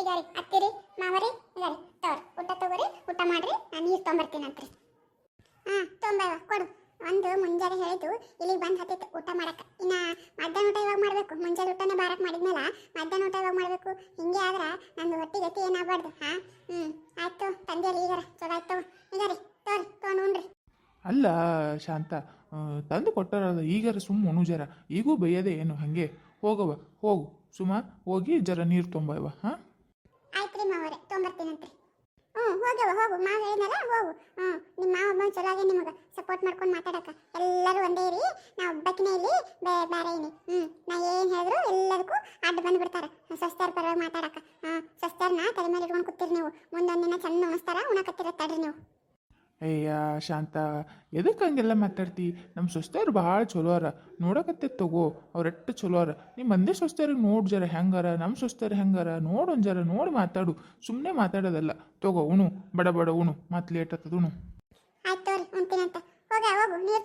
ಈಗ ರೀ ಅತ್ತಿರಿ, ಮಾವರಿ ಈಗಾರಿ ರೀ ತಗೋರಿ ಊಟ ತಗೋರಿ, ಊಟ ಮಾಡ್ರಿ, ನಾನು ನೀರು ತೊಂಬರ್ತೀನಂತ್ರಿ ಹಾಂ ತೊಂಬವ ಕೊಡು. ಒಂದು ಮುಂಜಾನೆ ಹೇಳಿದ್ದು, ಇಲ್ಲಿಗೆ ಬಂದು ಹತ್ತಿತ್ತು ಊಟ ಮಾಡಕ್ಕೆ ಇನ್ನು ಮಧ್ಯಾಹ್ನ ಊಟ ಇವಾಗ ಮಾಡಬೇಕು. ಮುಂಜಾನೆ ಊಟನೇ ಬಾರಕ್ಕೆ ಮಾಡಿದ್ಮೇಲೆ ಮಧ್ಯಾಹ್ನ ಊಟ ಇವಾಗ ಮಾಡಬೇಕು. ಹಿಂಗೆ ಆದ್ರೆ ನಂದು ಹೊಟ್ಟೆ ಗತಿ ಏನಾಗಬಾರ್ದು, ಹಾಂ? ಹ್ಞೂ ಆಯ್ತು ತಂದೆಯಲ್ಲಿ ಈಗಾರ ಚಲೋ ಆಯ್ತು ಈಗ ರೀ ತೋರಿ ತೊಗೊಂಡು ಉಣ್ರಿ. ಅಲ್ಲ, ಶಾಂತ ತಂದು ಕೊಟ್ಟಾರಲ್ಲ ಈಗಾರ ಸುಮ್ಮ ಜರ ಈಗೂ ಬೈಯದೆ ಏನು? ಹಾಗೆ? ಹೋಗವ ಹೋಗು. ಸುಮ್ಮ ಹೋಗಿ ಜರ ನೀರು ತೊಂಬವ ಹಾಂ? ಮಾವರೆ ತೊಗೊಂಬರ್ತೀನಂತ್ರಿ ಹ್ಞೂ ಹೋಗವ ಹೋಗು, ಮಾವ ಹೇಳಿದ್ನಲ್ಲ, ಹೋಗು. ಹ್ಞೂ ನಿಮ್ಮ ಮಾವ ಬಂದು ಚಲೋ ಆಗಿ ನಿಮಗೆ ಸಪೋರ್ಟ್ ಮಾಡ್ಕೊಂಡು ಮಾತಾಡಕ. ಎಲ್ಲರೂ ಒಂದೇ ಇರಿ ನಾ ಒಬ್ಬಕಿನೇ ಇಲ್ಲಿ, ಬೇ, ಬೇರೆ ಇನಿ ಹ್ಞೂ, ನಾ ಏನು ಹೇಳಿದ್ರು ಎಲ್ಲದಕ್ಕೂ ಅಡ್ಡ ಬಂದ್ಬಿಡ್ತಾರೆ. ಸ್ವಸ್ಥರ ಪರವಾಗಿ ಮಾತಾಡಕ. ಹಾಂ ಸಸ್ತಾರನ್ನ ತಲೆ ಮೇಲೆ ಇಟ್ಕೊಂಡು ಕೂತಿರಿ ನೀವು. ಮುಂದೊಂದಿನ ಚಂದ ಉಣಿಸ್ತಾರ ಉಣಕತ್ತಿರ ತಡ್ರಿ ನೀವು. ಅಯ್ಯ ಶಾಂತ ಎದಕ್ಕೆ ಹಂಗೆಲ್ಲ ಮಾತಾಡ್ತಿ? ನಮ್ಮ ಸೊಸ್ತೆಯರು ಭಾಳ ಚಲೋ ಅರ. ನೋಡಕತ್ತೆ ತಗೋ, ಅವ್ರೆಟ್ಟು ಚಲೋ ಅರ. ನಿಮ್ಮ ಮಂದಿ ಸೊಸ್ತೆಯರಿಗೆ ನೋಡು ಜರ ಹೆಂಗಾರ ನಮ್ಮ ಸೊಸ್ತೆಯರು ಹೆಂಗಾರ ನೋಡು ಜರ, ನೋಡಿ ಮಾತಾಡು. ಸುಮ್ಮನೆ ಮಾತಾಡೋದಲ್ಲ. ತಗೋ, ಉಣು. ಬಡ ಬಡ, ಉಣು. ಮತ್ತೆ ಲೇಟ್ ಆಗ್ತದ ಉಣು. ಆಯ್ತು ಮಾಡಿ ಹೋಗ, ಹೋಗು. ನೀರು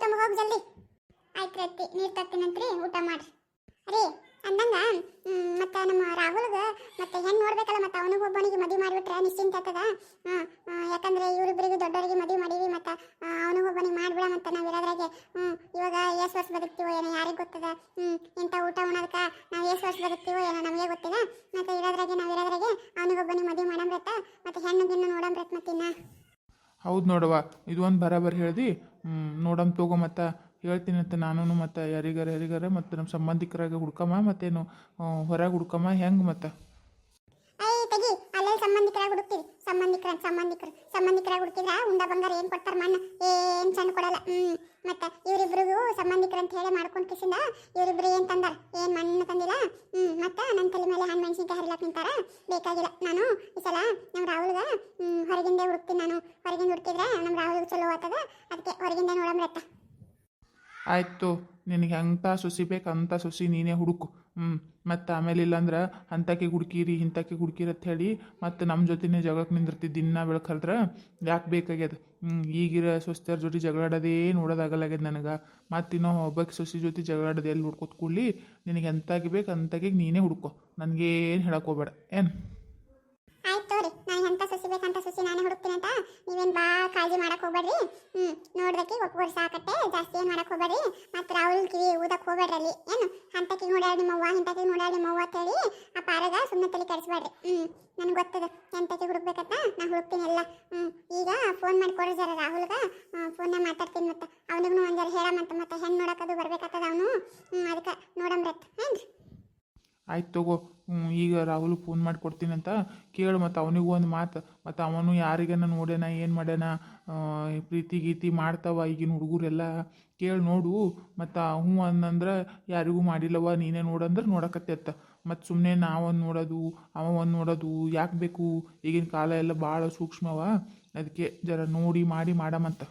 ಊಟ ಮಾಡ್ರಿ. ನಮ್ಮ ರಾಹುಲ್ಗೆ ಮತ್ತೆ ಮತ್ತೆ ಅವನಿಗೆ ಮಾಡಿಬಿಟ್ರೆ ನಿಶ್ಚಿಂತ ಆಗ್ತದ? ಯಾಕಂದ್ರೆ ಇವರಿಬ್ಬರಿಗೂ ದೊಡ್ಡವರಿಗೆ ಮಾಡೀವಿ ಮತ್ತೆ ಅವನಿಗೆ ಒಬ್ಬನಿಗೆ ಮಾಡಿಬಿಡ ಮತ್ತೆ ನಾವು ಇರೋದ್ರಾಗೆ ಹ್ಞೂ ಇವಾಗ ಎಷ್ಟು ವರ್ಷ ಬದುಕ್ತೀವೋ ಏನೋ ಯಾರಿಗೆ ಗೊತ್ತದ? ಹ್ಞೂ ಇಂಥ ಊಟ ಉಣೋದಕ್ಕೆ ನಾವು ಎಷ್ಟು ವರ್ಷ ಬದುಕ್ತೀವೋ ಏನೋ ನಮಗೆ ಗೊತ್ತಿಲ್ಲ? ಮತ್ತೆ ಇರೋದ್ರಾಗೆ ನಾವು ಇರೋದ್ರಾಗೆ ಅವನಿಗೊಬ್ಬನಿಗೆ ಮದುವೆ ಮಾಡಂಬ್ರತ್ತ ಮತ್ತೆ ಹೆಣ್ಣು ಗಿಣ್ಣು ನೋಡಂಬ್ರತ್ ಮತ್ತಿನ್ನ ಹೌದು ನೋಡವ್ವ, ಇದು ಒಂದು ಬರಾಬರ್ ಹೇಳ್ದು. ನೋಡಮ್ ತಗೋ ಮತ್ತು ಹೇಳ್ತೀನಿ ಅಂತ ನಾನು ಮತ್ತು ಯಾರಿಗಾರ ಯಾರಿಗಾರ ಮತ್ತು ನಮ್ಮ ಸಂಬಂಧಿಕರಾಗ ಹುಡ್ಕಮ್ಮ ಮತ್ತೇನು ಹೊರಗೆ ಹುಡ್ಕಮ್ಮ ಹೆಂಗೆ ಮತ್ತು? ಸಂಬಂಧಿಕರಾಗಿ ಹುಡುಕ್ತೀವಿ ಸಂಬಂಧಿಕರ ಸಂಬಂಧಿಕರು ಸಂಬಂಧಿಕರಾಗಿ ಹುಡುಕಿದ್ರ ಉಂಡ ಬಂಗಾರ ಏನು ಕೊಡ್ತಾರ ಮಣ್ಣ? ಏನ್ ಚಂದ ಕೊಡಲ್ಲ. ಹ್ಮ್. ಮತ್ತ ಇವರಿಬ್ರಿಗೂ ಸಂಬಂಧಿಕರು ಅಂತ ಹೇಳಿ ಮಾಡ್ಕೊಂಡ್ ಕಿಸಿಂದ ಇವರಿಬ್ರು ಏನು ತಂದಾರ? ಏನು ಮಣ್ಣು ತಂದಿಲ್ಲ? ಹ್ಮ್. ಮತ್ತು ನನ್ನ ತಲೆ ಮೇಲೆ ಹಣ್ಣು ಮೆಣಸಿನ್ಕಾಯಿ ಹರಿಲಕ್ಕೆ ನಿಂತಾರ? ಬೇಕಾಗಿಲ್ಲ. ನಾನು ಈ ಸಲ ನಮ್ಮ ರಾಹುಲ್ಗ ಹೊರಗಿಂದ ಹುಡುಕ್ತೀನಿ ನಾನು. ಹೊರಗಿಂದ ಹುಡುಕಿದ್ರೆ ನಮ್ಮ ರಾಹುಲ್ಗೆ ಚಲೋ ಆಗ್ತದ. ಅದಕ್ಕೆ ಹೊರಗಿಂದ ನೋಡಂಬ್ರತ್ತ ಆಯ್ತು. ನಿನಗೆ ಅಂಥ ಸುಸಿ ಅಂಥ ಸುಸಿ ನೀನೇ ಹುಡುಕು. ಹ್ಞೂ ಮತ್ತು ಆಮೇಲೆ ಇಲ್ಲಾಂದ್ರೆ ಅಂತಕ್ಕೆ ಹುಡುಕಿರಿ ಇಂಥಕ್ಕೆ ಹುಡುಕಿರಿ ಅಂತ ಹೇಳಿ ಮತ್ತು ನಮ್ಮ ಜೊತೆನೇ ಜಗಳಕ್ಕೆ ನಿಂದಿರ್ತಿದ್ದು ದಿನ ಬೆಳಕಲ್ದ್ರೆ ಯಾಕೆ ಬೇಕಾಗ್ಯದ? ಹ್ಞೂ ಈಗಿರೋ ಸೊಸ್ತಿಯರ ಜೊತೆ ಜಗಳಾಡೋದೇ ನೋಡೋದಾಗಲಾಗ್ಯದ ನನಗೆ. ಮತ್ತು ಇನ್ನೂ ಒಬ್ಬಕ್ಕೆ ಸೊಸಿ ಜೊತೆ ಜಗಳಾಡೋದು ಎಲ್ಲಿ ಹುಡ್ಕೋತ ಕೂಡ್ಲಿ, ನಿನಗೆ ಎಂತಾಗಿ ಬೇಕು ಅಂತಾಗಿ ನೀನೇ ಹುಡ್ಕೋ. ನನಗೇನು ಹೇಳಕ್ಕೆ ಹೋಗ್ಬೇಡ. ಏನು? ಆಯ್ತು ನಾನು ಎಂಥ ಸಸಿ ಬೇಕಂತ ಸಸಿ ನಾನೇ ಹುಡುಕ್ತೀನಿ ಅಂತ ನೀವೇನು ಭಾಳ ಕಾಳಜಿ ಮಾಡಕ್ ಹೋಗ್ಬೇಡ್ರಿ. ಹ್ಮ್ ನೋಡ್ದಕ್ಕೆ ಒಪ್ಕೊಡ್ ಸಾಕಟ್ಟೆ. ಜಾಸ್ತಿ ಏನು ಮಾಡಕ್ ಹೋಗ್ಬೇಡ್ರಿ. ಮತ್ತು ರಾಹುಲ್ ಕಿವಿ ಊದಕ್ಕೆ ಹೋಗ್ಬೇಡ್ರಿ ಅಲ್ಲಿ ಏನು? ಅಂತಕಿಗೆ ನೋಡ್ಯಾಳ ನಿಮ್ಮವ್ವ ಇಂತಕಿಗೆ ನೋಡ್ಯಾಳ ನಿಮ್ಮವ್ವ ಅಂತೇಳಿ ಆ ಪಾರಗ ಸುಮ್ಮನೆ ತಲೆ ಕೆಡಿಸ್ಬೇಡ್ರಿ. ಹ್ಮ್ ನನಗೆ ಗೊತ್ತದ ಎಂತಕ್ಕೆ ಹುಡುಕ್ಬೇಕತ್ತ ನಾನು ಹುಡುಕ್ತೀನಿ ಎಲ್ಲ. ಹ್ಞೂ ಈಗ ಫೋನ್ ಮಾಡಿ ಕೊಡ್ರಿ ಜರ ರಾಹುಲ್ಗ. ಫೋನ್ನಾಗ ಮಾತಾಡ್ತೀನಿ ಮತ್ತೆ. ಅವನಿಗೂ ಒಂದು ಜರ ಹೇಳಮಂತ ಮತ್ತೆ ಹೆಣ್ಣು ನೋಡಕ್ಕದು ಬರ್ಬೇಕಾಗ್ತದ ಅವನು. ಹ್ಞೂ ಅದಕ್ಕೆ ನೋಡಮ್ರತ್ ಏನ್ರಿ? ಆಯ್ತು ತಗೋ. ಹ್ಮ್, ಈಗ ರಾಹುಲ್ ಫೋನ್ ಮಾಡಿ ಕೊಡ್ತೀನಂತ ಕೇಳು ಮತ್ತು ಅವನಿಗೂ ಒಂದು ಮಾತು. ಮತ್ತು ಅವನು ಯಾರಿಗೇನ ನೋಡ್ಯಾನ, ಏನು ಮಾಡ್ಯಾನ ಪ್ರೀತಿ ಗೀತಿ ಮಾಡ್ತಾವ ಈಗಿನ ಹುಡುಗರೆಲ್ಲ ಕೇಳಿ ನೋಡು. ಮತ್ತು ಹ್ಞೂ ಅಂದಂದ್ರೆ ಯಾರಿಗೂ ಮಾಡಿಲ್ಲವ ನೀನೇ ನೋಡಂದ್ರೆ ನೋಡಕತ್ತೆತ್ತ. ಮತ್ತು ಸುಮ್ಮನೆ ನಾವೊಂದು ನೋಡೋದು ಅವ ಒಂದು ನೋಡೋದು, ಯಾಕೆ ಬೇಕು? ಈಗಿನ ಕಾಲ ಎಲ್ಲ ಭಾಳ ಸೂಕ್ಷ್ಮವ. ಅದಕ್ಕೆ ಜರ ನೋಡಿ ಮಾಡಿ ಮಾಡಮಂತ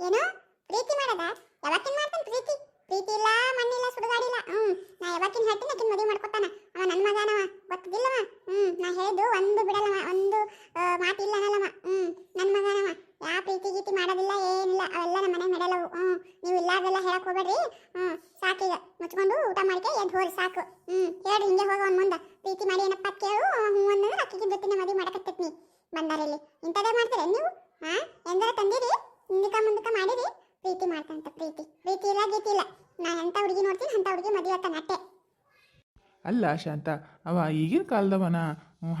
ಏನು ಪ್ರೀತಿ ಮಾಡದ ಯಾವತ್ತಿನ ಮಾಡ್ತಾನೆ ಪ್ರೀತಿ ಇಲ್ಲ ಮಣ್ಣಿಲ್ಲ ಸುಡುಗಾಡಿಲ್ಲ ಹ್ಮ್, ನಾ ಯಾವತ್ತಿನ ಹೇಳ್ತೀನಿ ಆಕಿನ ಮದುವೆ ಮಾಡ್ಕೊತಾನ. ಅವ ನನ್ನ ಮಗನವ ಗೊತ್ತಿಲ್ಲವ ಹ್ಮ್, ನಾ ಹೇಳ್ದು ಒಂದು ಬಿಡಲ್ಲವ, ಒಂದು ಮಾತಿಲ್ಲ ಅನ್ನಲ್ಲವ ಹ್ಮ್ ನನ್ನ ಮಗನವ. ಯಾ ಪ್ರೀತಿ ಗೀತಿ ಮಾಡೋದಿಲ್ಲ, ಏನಿಲ್ಲ, ಅವೆಲ್ಲ ನಮ್ಮ ಮನೆ ನಡೆಯಲ್ಲವು. ಹ್ಮ್, ನೀವು ಇಲ್ಲಾರ್ದೆಲ್ಲ ಹೇಳಕ್ ಹೋಗ್ಬೇಡ್ರಿ. ಹ್ಮ್ ಸಾಕೀಗ ಮುಚ್ಕೊಂಡು ಊಟ ಮಾಡಿಕೆ, ಎದ್ ಹೋರಿ, ಸಾಕು. ಹ್ಮ್, ಹೇಳ್ರಿ, ಹಿಂಗೆ ಹೋಗ ಅವ್ನ ಮುಂದೆ. ಪ್ರೀತಿ ಮಾಡಿ ಏನಪ್ಪ ಕೇಳು ಹ್ಞೂ ಅಂದ್ರೆ ಅಕ್ಕಿಗೆ ಜೊತೆ ಮದುವೆ ಮಾಡಕತ್ತೈತಿ ನೀ. ಬಂದಾರಲ್ಲಿ ಇಂಥದೇ ಮಾಡ್ತೀರ ನೀವು? ಹಾ ಎಂದ್ರೆ ತಂದಿರಿ ಹಿಂದಕ ಮುಂದಕ ಮಾಡಿರಿ ಪ್ರೀತಿ ಮಾಡ್ತಂತ ಪ್ರೀತಿ ಪ್ರೀತಿ ಇಲ್ಲ ಗೀತಿ ಇಲ್ಲ ನಾ ಎಂತ ಹುಡುಗಿ ನೋಡ್ತೀನಿ ಅಂತ ಹುಡುಗಿ ಮದುವೆ ಆಗ್ತಾನೆ ಅಟ್ಟೆ ಅಲ್ಲ ಶಾಂತ ಅವ ಈಗಿನ ಕಾಲದವನ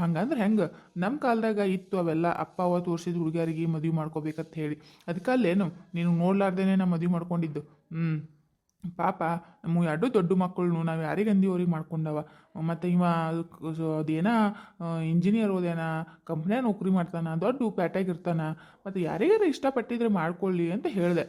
ಹಂಗಂದ್ರೆ ಹೆಂಗೆ? ನಮ್ಮ ಕಾಲದಾಗ ಇತ್ತು ಅವೆಲ್ಲ ಅಪ್ಪ ಅವ ತೋರಿಸಿದ ಹುಡುಗಿಯರಿಗೆ ಮದುವೆ ಮಾಡ್ಕೋಬೇಕಂತ ಹೇಳಿ. ಅದಕ್ಕಲ್ಲೇನು ನೀನು ನೋಡ್ಲಾರ್ದೇನೆ ನಾ ಮದುವೆ ಮಾಡ್ಕೊಂಡಿದ್ದು. ಹ್ಞೂ ಪಾಪ ನಮ್ಮ ಎರಡು ದೊಡ್ಡ ಮಕ್ಕಳು ನಾವು ಯಾರಿಗಂದಿ ಅವ್ರಿಗೆ ಮಾಡ್ಕೊಂಡವ. ಮತ್ತು ಇವ ಅದೇನ ಇಂಜಿನಿಯರ್ ಓದೇನ ಕಂಪ್ನಿಯ ನೌಕರಿ ಮಾಡ್ತಾನ, ದೊಡ್ಡ ಪ್ಯಾಟಾಗಿರ್ತಾನ ಮತ್ತು ಯಾರಿಗಾರ ಇಷ್ಟಪಟ್ಟಿದ್ರೆ ಮಾಡ್ಕೊಳ್ಳಿ ಅಂತ ಹೇಳಿದೆ.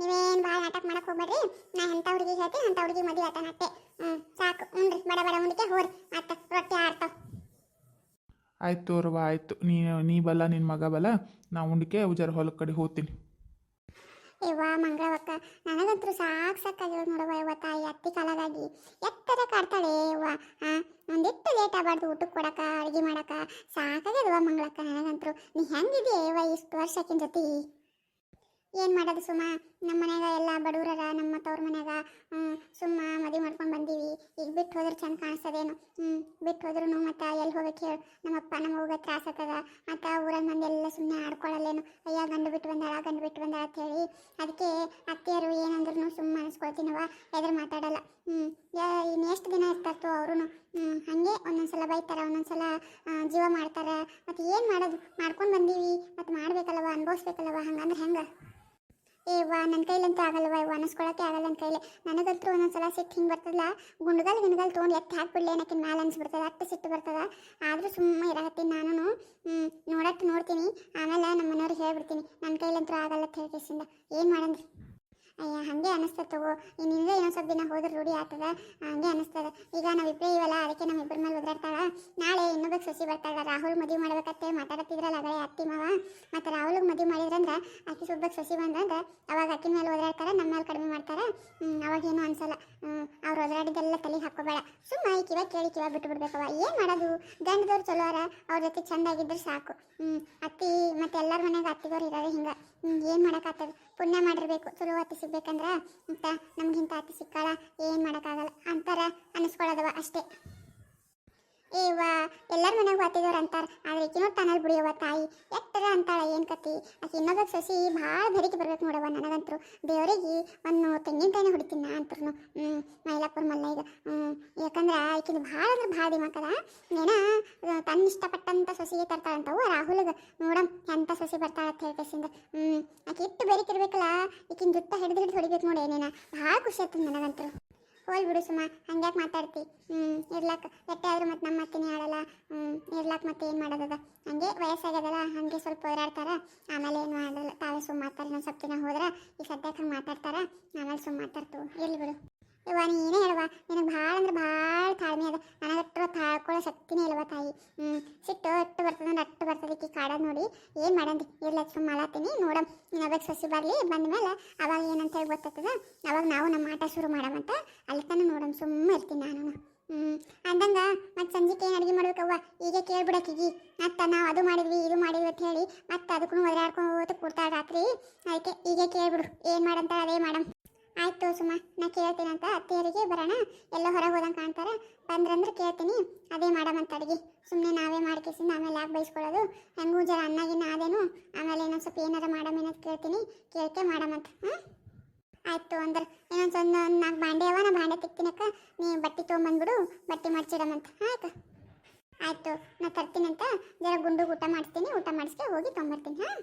ನೀವೇನು ಭಾಳ ನಾಟಕ ಮಾಡಕ್ ಹೋಗ್ಬೇಡ್ರಿ. ನಾ ಎಂಥ ಹುಡುಗಿ ಹೇಳ್ತೀನಿ ಅಂಥ ಹುಡುಗಿ ಮದುವೆ ಅಟ್ಟೆ. ಹ್ಮ್ ಸಾಕು ಉಣ್ರಿ ಬಡ ಬಡ ಉಂಡಿಕೆ ಹೋರಿ ಆತ ರೊಟ್ಟಿ ಆಡ್ತಾವ. ಆಯ್ತು ತೋರವ್ವ ಆಯ್ತು. ನೀ ನೀ ಬಲ್ಲ ನಿನ್ನ ಮಗ ಬಲ್ಲ ನಾ ಉಂಡಿಕೆ ಜರ ಹೊಲ ಕಡೆ ಹೋಗ್ತೀನಿ. ಯವ್ವ ಮಂಗಳವಕ್ಕ ನನಗಂತೂ ಸಾಕು ಸಾಕಾಗಿರೋ ನೋಡುವ ಇವ ತಾಯಿ ಅತ್ತಿ ಕಾಲದಾಗಿ. ಎತ್ತರ ಕಾಡ್ತಾಳೆ ಇವ ಹಾ? ಒಂದಿಟ್ಟು ಲೇಟ್ ಆಗಬಾರ್ದು ಊಟಕ್ಕೆ ಕೊಡಕ ಅಡುಗೆ ಮಾಡಕ. ಸಾಕಾಗ್ಯದವ್ವ ಮಂಗಳಕ್ಕ ನನಗಂತೂ ನೀ ಹೆಂಗಿದೆಯಾ ಇವ ಇಷ್ಟು ವರ್ಷಕ್ಕಿನ ಜೊತೆ? ಏನು ಮಾಡೋದು ಸುಮ? ನಮ್ಮ ಮನೆಯಾಗ ಎಲ್ಲ ಬಡವರಾಗ ನಮ್ಮ ತವ್ರ ಮನೆಯಾಗ ಸುಮ್ಮ ಮದುವೆ ಮಾಡ್ಕೊಂಡು ಬಂದೀವಿ. ಈಗ ಬಿಟ್ಟು ಹೋದ್ರೆ ಚಂದ ಕಾಣಿಸ್ತದೇನು ಹ್ಞೂ ಬಿಟ್ಟು ಹೋದ್ರೂ ಮತ್ತೆ ಎಲ್ಲಿ ಹೋಗಕ್ಕೆ ಹೇಳು. ನಮ್ಮಪ್ಪ ನಮ್ಮ ಹೋಗೋ ತ್ರಾಸ ಆಗ್ತದ. ಮತ್ತು ಊರಾಗ ಮಂದೆಲ್ಲ ಸುಮ್ಮನೆ ಆಡ್ಕೊಳ್ಳಲ್ಲೇನು ಅಯ್ಯ, ಗಂಡು ಬಿಟ್ಟು ಬಂದಾಳ, ಗಂಡು ಬಿಟ್ಟು ಬಂದಾಳ ಅಂತ ಹೇಳಿ. ಅದಕ್ಕೆ ಅತ್ತೆಯರು ಏನಂದ್ರೂ ಸುಮ್ಮನೆ ಅನಿಸ್ಕೊಳ್ತೀನವ ಎದುರು ಮಾತಾಡಲ್ಲ. ಹ್ಞೂ ಇನ್ನು ಎಷ್ಟು ದಿನ ಇರ್ತಾರೋ ಅವರು ಹಾಗೆ ಒಂದೊಂದ್ಸಲ ಬೈತಾರೆ, ಒಂದೊಂದ್ಸಲ ಸಲ ಜೀವ ಮಾಡ್ತಾರೆ. ಮತ್ತು ಏನು ಮಾಡೋದು? ಮಾಡ್ಕೊಂಡು ಬಂದೀವಿ. ಮತ್ತು ಮಾಡಬೇಕಲ್ವ ಅನುಭವಿಸ್ಬೇಕಲ್ಲವ ಹಂಗಂದ್ರೆ ಹೆಂಗೆ? ಏ ವಾ ನನ್ನ ಕೈಲಂತೂ ಆಗಲ್ವ ವಾ ಅನಿಸ್ಕೊಳಕ್ಕೆ ಆಗಲ್ಲ ನನ್ನ ಕೈಲಿ. ನನಗಂತೂ ಒಂದೊಂದ್ಸಲ ಸಿಟ್ಟು ಹಿಂಗೆ ಬರ್ತದಲ್ಲ? ಗುಂಡ್ಗಲ್ ಗಿಣ್ಗಲ್ ತೊಗೊಂಡು ಎತ್ತಿ ಹಾಕ್ಬಿಡ್ಲಿ, ಏನಕ್ಕೆ ಮ್ಯಾಲೆ ಅನ್ಸ್ಬಿಡ್ತದೆ? ಅಷ್ಟು ಸಿಟ್ಟು ಬರ್ತದ? ಆದರೂ ಸುಮ್ಮನೆ ಇರತ್ತೀನಿ ನಾನು ನೋಡಕ್ಕೆ ನೋಡ್ತೀನಿ. ಆಮೇಲೆ ನಮ್ಮ ಮನೆಯವ್ರಿಗೆ ಹೇಳ್ಬಿಡ್ತೀನಿ. ನನ್ನ ಕೈಲಂತೂ ಆಗಲ್ಲ ಅಂತ ಹೇಳ್ಕೇಸಿಂದ ಏನು ಮಾಡಂದ್ರಿ? ಅಯ್ಯ ಹಾಗೆ ಅನಿಸ್ತದೆ ತಗೋ. ನಿನಗೆ ಇನ್ನೊಂದು ಸ್ವಲ್ಪ ದಿನ ಹೋದ್ರೆ ರೂಢಿ ಆಗ್ತದ? ಹಂಗೆ ಅನಿಸ್ತದ ಈಗ ನಾವಿಬ್ಬರೇ ಇವಲ್ಲ ಅದಕ್ಕೆ ನಮ್ಮ ಇಬ್ಬರ ಮೇಲೆ ಒದರಾಡ್ತಾಳ ನಾಳೆ ಇನ್ನೊಬ್ಬಕ್ಕೆ ಸಸಿ ಬರ್ತಾಳ ರಾಹುಲ್ ಮದುವೆ ಮಾಡ್ಬೇಕತ್ತೆ ಮಾತಾಡತ್ತಿದ್ರಲ್ಲ ಅದೇ ಅತ್ತಿ ಮಾವ. ಮತ್ತು ರಾಹುಲ್ಗೆ ಮದುವೆ ಮಾಡಿದ್ರಂದ್ರೆ ಅಕ್ಕಿ ಸುಬ್ಬಕ್ಕೆ ಸಸಿ ಬಂದಂದ್ರೆ ಅವಾಗ ಅಕ್ಕಿನ ಮೇಲೆ ಓದಾಡ್ತಾರೆ ನಮ್ಮ ಮೇಲೆ ಕಡಿಮೆ ಮಾಡ್ತಾರೆ. ಹ್ಮ್, ಅವಾಗ ಏನು ಅನ್ಸಲ್ಲ. ಅವ್ರು ಓದಾಡಿದ್ದೆಲ್ಲ ತಲೆ ಹಾಕೋಬೇಡ. ಸುಮ್ಮ ಈ ಕಿವ ಕೇಳಿ ಕಿವ ಬಿಟ್ಟು ಬಿಡ್ಬೇಕವ ಏನು ಮಾಡೋದು? ಗಂಡದವ್ರು ಚಲೋ ಅರ ಅವ್ರ ಜೊತೆ ಚಂದಾಗಿದ್ರೆ ಸಾಕು. ಅತ್ತಿ ಮತ್ತೆ ಎಲ್ಲರ ಮನೆಗೆ ಅತ್ತಿಗೋರು ಇರೋದೇ ಹಿಂಗೆ. ಏನು ಮಾಡೋಕ್ಕಾಗ್ತದೆ ಪುಣ್ಯ ಮಾಡಿರ್ಬೇಕು ಚಲೋ ಅತಿ ಸಿಗ್ಬೇಕಂದ್ರ ಅಂತ ನಮ್ಗಿಂತ ಅತಿ ಸಿಕ್ಕಾಳ ಏನು ಮಾಡೋಕ್ಕಾಗಲ್ಲ ಅಂತಾರ ಅನಿಸ್ಕೊಳ್ಳೋದವ ಅಷ್ಟೇ. ಏವ ಎಲ್ಲರ ಮನೆಗೆ ಅತ್ತಿದವ್ರು ಅಂತಾರೆ. ಆದ್ರೆ ಈಕಿನೂ ತಾನಲ್ಲಿ ಬಿಡಿಯವ ತಾಯಿ. ಎತ್ತರ ಅಂತಾಳ ಏನು ಕತಿ? ಅಕಿ ಇನ್ನೊಬ್ಬ ಸಸಿ ಭಾಳ ಬೆರಿಕೆ ಬರ್ಬೇಕು ನೋಡವ ನನಗಂತರು. ದೇವರಿಗೆ ಒಂದು ತೆಂಗಿನಕಾಯಿನ ಹೊಡಿತೀನಿ ನಾ ಅಂತರು ಹ್ಞೂ ಮೈಲಾಪುರ ಮಲ್ಲ ಈಗ ಯಾಕಂದ್ರೆ ಆಕಿನ ಭಾಳ ಅಂದ್ರೆ ಭಾಳ ದಿಮಾಕದ ಏನ ತನ್ನ ಇಷ್ಟಪಟ್ಟಂತ ಸೊಸಿಗೆ ತರ್ತಾಳಂತವು. ರಾಹುಲ್ಗೆ, ನೋಡಮ್ ಎಂಥ ಸೊಸಿ ಬರ್ತಾಳ ಅಂತ ಹೇಳ್ಕೇಸಿಂದ ಹ್ಞೂ ಆಕೆ ಇಟ್ಟು ಬೆರಿಕೆ ಇರ್ಬೇಕಲ್ಲ ಈಕಿನ ಜುತ್ತ ಹಿಡಿದು ಹಿಡಿದು ಹೊಡಿಬೇಕು ನೋಡಿ ಏನೇನ. ಭಾಳ ಖುಷಿ ಆಗ್ತದೆ ನನಗಂತರು. ಹೋಲ್ ಬಿಡು ಸುಮ್ಮ ಹಂಗ್ಯಾಕೆ ಮಾತಾಡ್ತಿ? ಹ್ಞೂ ಇರ್ಲಾಕ್, ಎಟ್ಟೆ ಆದ್ರೂ ಮತ್ತೆ ನಮ್ಮ ಅತ್ತಿನೇ ಆಡಲ್ಲ. ಹ್ಞೂ ಇರ್ಲಾಕ್ ಮತ್ತೆ ಏನು ಮಾಡೋದದ? ಹಂಗೆ ವಯಸ್ಸಾಗ್ಯದಲ್ಲ, ಹಂಗೆ ಸ್ವಲ್ಪ ಓಡಾಡ್ತಾರ ಆಮೇಲೆ ಏನು ಮಾಡಲ್ಲ ತಾವೇ ಸುಮ್ಮ ಮಾತಾಡಿ ಇನ್ನೊಂದು ಸ್ವಲ್ಪ ದಿನ ಹೋದ್ರೆ ಈ ಸದ್ಯಕ್ಕೆ ಹಂಗೆ ಮಾತಾಡ್ತಾರ? ಆಮೇಲೆ ಸುಮ್ಮ ಮಾತಾಡ್ತು ಇರ್ಲಿ ಬಿಡು. ಇವ ನೀನೇ ಹೇಳುವ, ನಿನಗೆ ಭಾಳ ಅಂದ್ರೆ ಭಾಳ ತಾಳ್ಮೆ ಅದ. ನನಗಟ್ಟರು ತಾಳ್ಕೊಳ್ಳೋ ಶಕ್ತಿನೇ ಇಲ್ವ ತಾಯಿ? ಹ್ಞೂ ಸಿಟ್ಟು ಅಟ್ಟು ಬರ್ತದೆ ಅಂದ್ರೆ ಅಟ್ಟು ಬರ್ತದಕ್ಕೆ ಕಾಡೋದು ನೋಡಿ. ಏನು ಮಾಡಂದಿ? ಇರ್ಲ ಸುಮ್ಮ ಮಾಡತ್ತೀನಿ ನೋಡಮ್ ಇನ್ನೊಬ್ಬ ಸಸಿ ಬರಲಿ, ಬಂದ ಮೇಲೆ ಅವಾಗ ಏನಂತ ಹೇಳಿ ಗೊತ್ತಾಗ್ತದ? ಅವಾಗ ನಾವು ನಮ್ಮ ಆಟ ಶುರು ಮಾಡಮಂತ ಅಲ್ಲಿ ತನಕ ನೋಡಮ್ ಸುಮ್ಮನೆ ಇರ್ತೀನಿ ನಾನು ಹ್ಞೂ ಅಂದಂಗ ಮತ್ತು ಸಂಜೆಗೆ ಏನು ಅಡುಗೆ ಮಾಡ್ಬೇಕವ್ವ ಈಗ. ಕೇಳ್ಬಿಡಕ್ಕಿಗಿ ಮತ್ತೆ ನಾವು ಅದು ಮಾಡಿದ್ವಿ, ಇದು ಮಾಡಿದ್ವಿ ಅಂತ ಹೇಳಿ ಮತ್ತೆ ಅದಕ್ಕೂ ಒದರಾಡ್ಕೊಂಡು ಕೊಡ್ತಾಳೆ ರಾತ್ರಿ. ಅದಕ್ಕೆ ಈಗ ಕೇಳ್ಬಿಡು. ಏನು ಮಾಡಂತ ಅದೇ ಮಾಡಮ್. ಆಯ್ತು ಸುಮ್ಮ ನಾ ಕೇಳ್ತೀನಿ ಅಂತ ಅತ್ತೆಯರಿಗೆ ಬರೋಣ ಎಲ್ಲ ಹೊರಗೆ ಹೋದಂಗೆ ಕಾಣ್ತಾರೆ ಬಂದ್ರಂದ್ರೆ ಕೇಳ್ತೀನಿ. ಅದೇ ಮಾಡಮಂತ ಅಡುಗೆ. ಸುಮ್ಮನೆ ನಾವೇ ಮಾಡ್ಕೇಸಿಂದ ಆಮೇಲೆ ಯಾಕೆ ಬೈಸ್ಕೊಳ್ಳೋದು. ಹೆಂಗೂ ಜರ ಅನ್ನಾಗಿನ ಅದೇನು ಆಮೇಲೆ ಇನ್ನೊಂದು ಸ್ವಲ್ಪ ಏನಾರ ಮಾಡಮೇನಂತ ಕೇಳ್ತೀನಿ. ಕೇಳ್ಕೆ ಮಾಡಮಂತ ಹಾಂ? ಆಯಿತು ಅಂದ್ರೆ ಸ್ವಲ್ಪ ಒಂದು ನಾಲ್ಕು ಬಾಂಡೆ ಅವ, ನಾ ಬಾಂಡೆ ತಿಕ್ತೀನಕ್ಕ ನೀ ಬಟ್ಟೆ ತೊಗೊಂಬಂದ್ಬಿಡು, ಬಟ್ಟೆ ಮಡ್ಚಿಡಮಂತ ಆಯ್ತು ಆಯಿತು, ನಾ ಅಂತ. ಜರ ಗುಂಡು ಊಟ ಮಾಡ್ತೀನಿ ಊಟ ಮಾಡಿಸ್ಕೆ ಹೋಗಿ ತೊಗೊಂಬರ್ತೀನಿ, ಹಾಂ?